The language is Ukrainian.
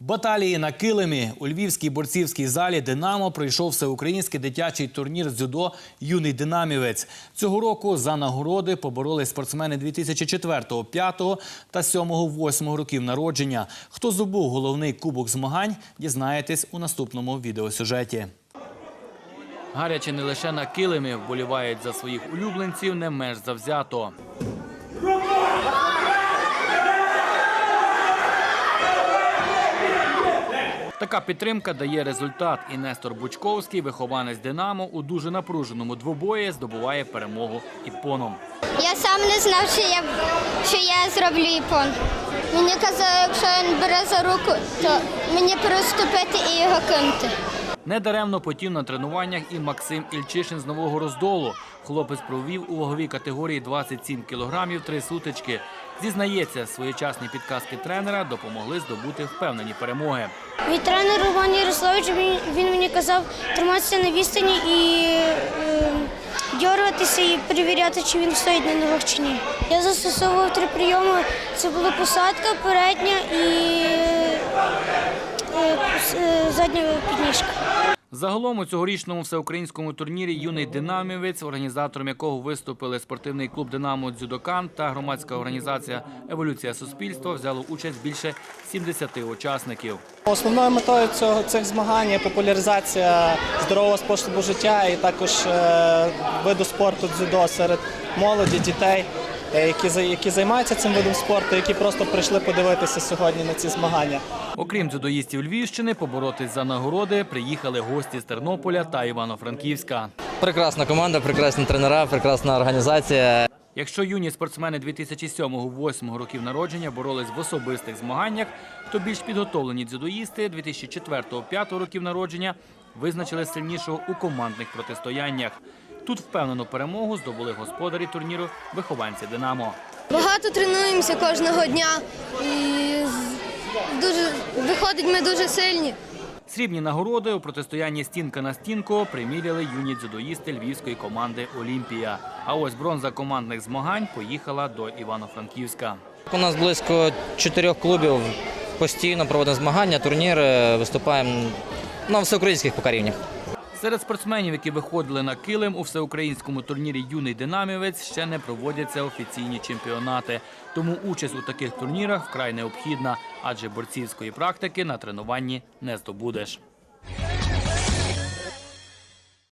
Баталії на килимі у львівській борцівській залі Динамо пройшов всеукраїнський дитячий турнір з дзюдо Юний динамівець. Цього року за нагороди поборолись спортсмени 2004, 5 та 7, 8 років народження. Хто здобув головний кубок змагань, дізнаєтесь у наступному відеосюжеті. Гаряче не лише на килимі вболівають за своїх улюбленців не менш завзято. Така підтримка дає результат. І Нестор Бучковський, вихованець Динамо, у дуже напруженому двобої здобуває перемогу іпоном. Я сам не знав, що я, що я зроблю іпон. Мені казали, якщо він бере за руку, то мені переступити і його кинути. Недаремно потів на тренуваннях і Максим Ільчишин з нового роздолу. Хлопець провів у ваговій категорії 27 кілограмів три сутички. Зізнається, своєчасні підказки тренера допомогли здобути впевнені перемоги. Мій тренер Роман Ярославович він, мені казав триматися на відстані і е, дьоргатися і перевіряти, чи він стоїть на ногах чи ні. Я застосовував три прийоми. Це була посадка, передня і е, е, підніжка. Загалом у цьогорічному всеукраїнському турнірі юний динамівець, організатором якого виступили спортивний клуб Динамо Дзюдокан та громадська організація Еволюція суспільства, взяло участь більше 70 учасників. Основною метою цього цих змагань є популяризація здорового способу життя і також е, виду спорту дзюдо серед молоді, дітей, які за- які займаються цим видом спорту, які просто прийшли подивитися сьогодні на ці змагання. Окрім дзюдоїстів Львівщини, поборотись за нагороди приїхали гості з Тернополя та Івано-Франківська. Прекрасна команда, прекрасні тренера, прекрасна організація. Якщо юні спортсмени 2007-2008 років народження боролись в особистих змаганнях, то більш підготовлені дзюдоїсти 2004-2005 років народження визначили сильнішого у командних протистояннях. Тут впевнену перемогу здобули господарі турніру вихованці Динамо. Багато тренуємося кожного дня і дуже виходить, ми дуже сильні. Срібні нагороди у протистоянні стінка на стінку приміряли юні дзюдоїсти львівської команди Олімпія. А ось бронза командних змагань поїхала до Івано-Франківська. У нас близько чотирьох клубів постійно проводимо змагання, турніри, виступаємо на всеукраїнських покарівнях. Серед спортсменів, які виходили на килим у всеукраїнському турнірі Юний динамівець, ще не проводяться офіційні чемпіонати. Тому участь у таких турнірах вкрай необхідна, адже борцівської практики на тренуванні не здобудеш.